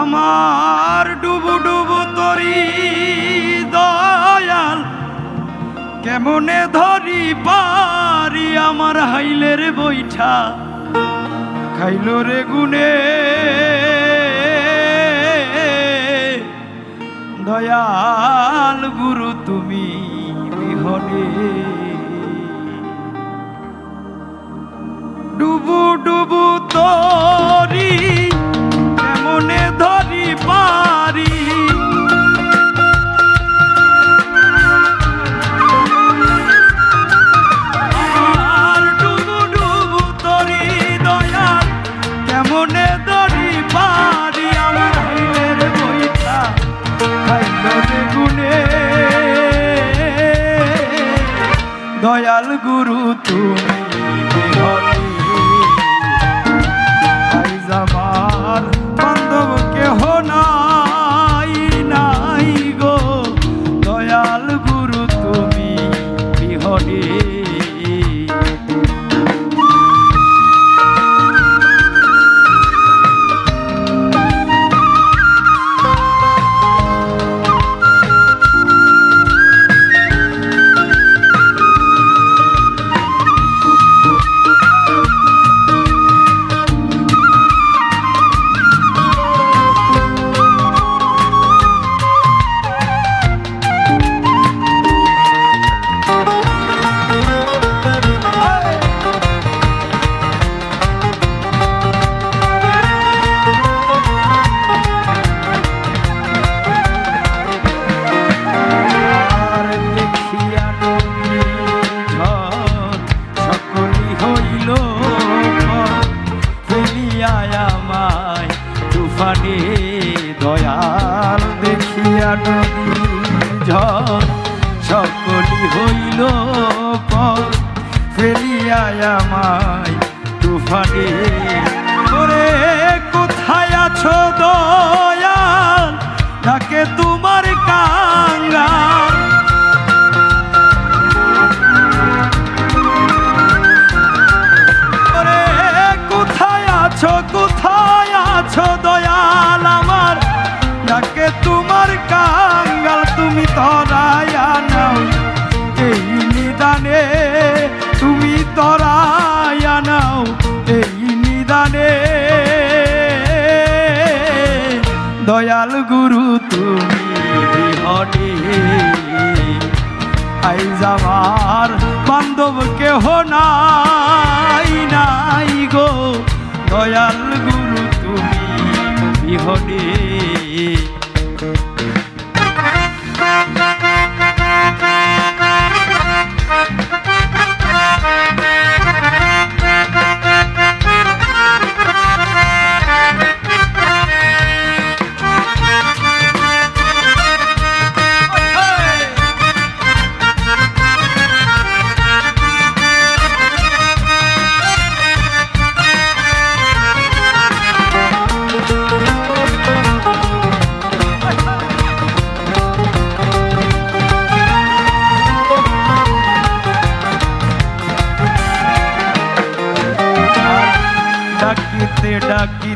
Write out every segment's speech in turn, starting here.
আমার ডুবু ডুবু তরি দয়াল, কেমনে ধরি পারি আমার হাইলের বৈঠা? খাইল রে গুনে দয়াল গুরু তুমি বিহনে। ডুবু ডুবু তরি গুরু তুমি আইজ আমার আমায়? তুফানি ওরে কোথায় আছো দয়াল গুরু, তুমি হটে আইজ আমার বান্ধব কেহ নাই নাই গো। দয়াল গুরু, তুমি বিহনে।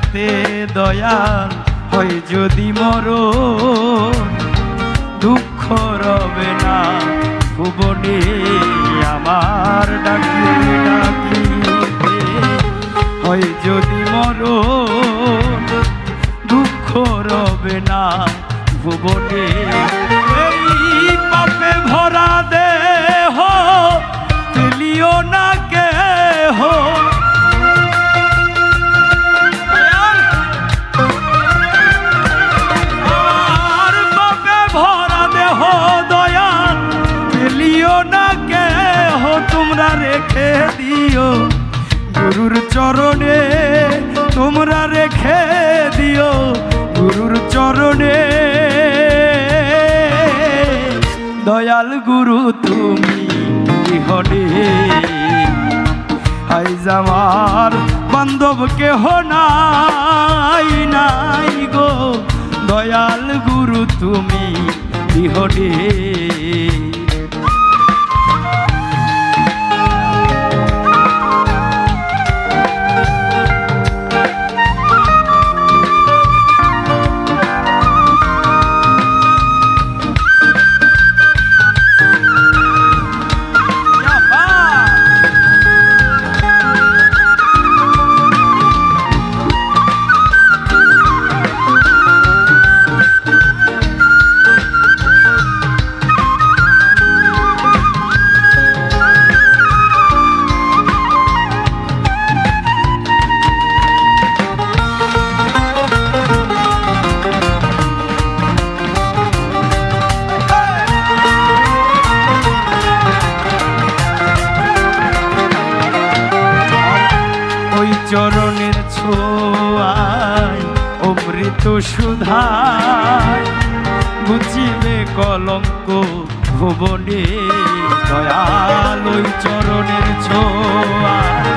ডাকিতে দয়াল হয় যদি মর দুঃখ রবে না ভুবনে আমার। তুমি বিহনে আইজ আমার বান্ধব কেহ নাই নাই গো। দয়াল গুরু তুমি চরণের ছোয়ায় অমৃত সুধায় বুঝিবে কলঙ্ক ভুবনে দয়ালই চরণের ছোয়ায়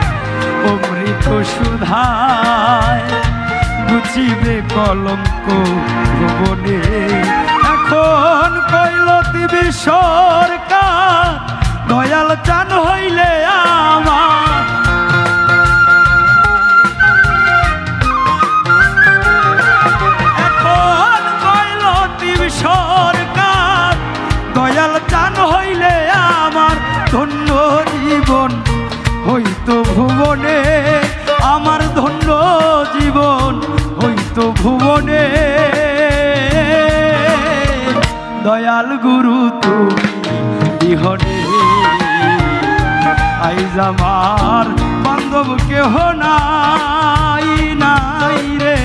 অমৃত সুধায় বুঝিবে কলঙ্ক ভুবনে। এখন কৈলতি কা দয়াল চান হইলে দয়াল গুরু তুমি বিহনে আইজ আমার বান্ধব কেহ নাই নাই রে।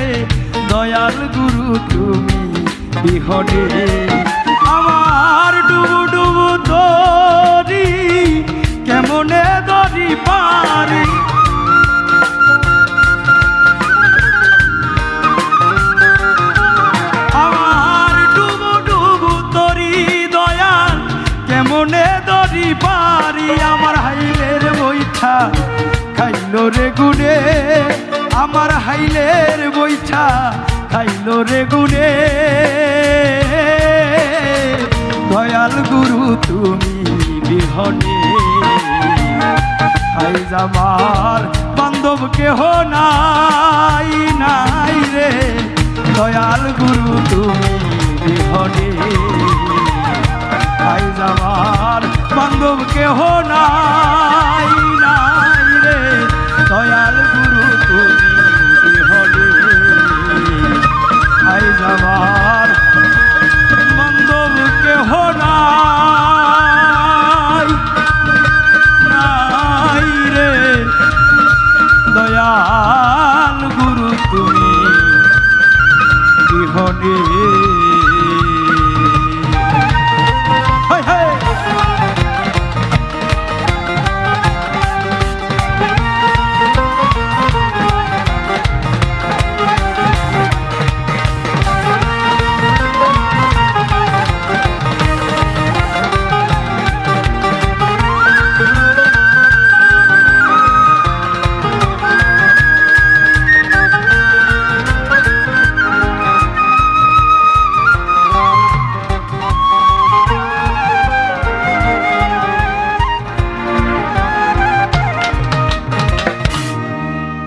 দয়াল গুরু তুমি বিহনে আমার ডুবু ডুবু তরি কেমনে দরি পারি? রে গুনে আমার হাইলের বৈঠা খাইলো রে গুনে দয়াল গুরু, তুমি বিহনে, হাই যাবার বান্ধব কেহ নাই নাই রে। দয়াল গুরু, তুমি বিহনে, হাই যাবার বান্ধব কেহ নাই।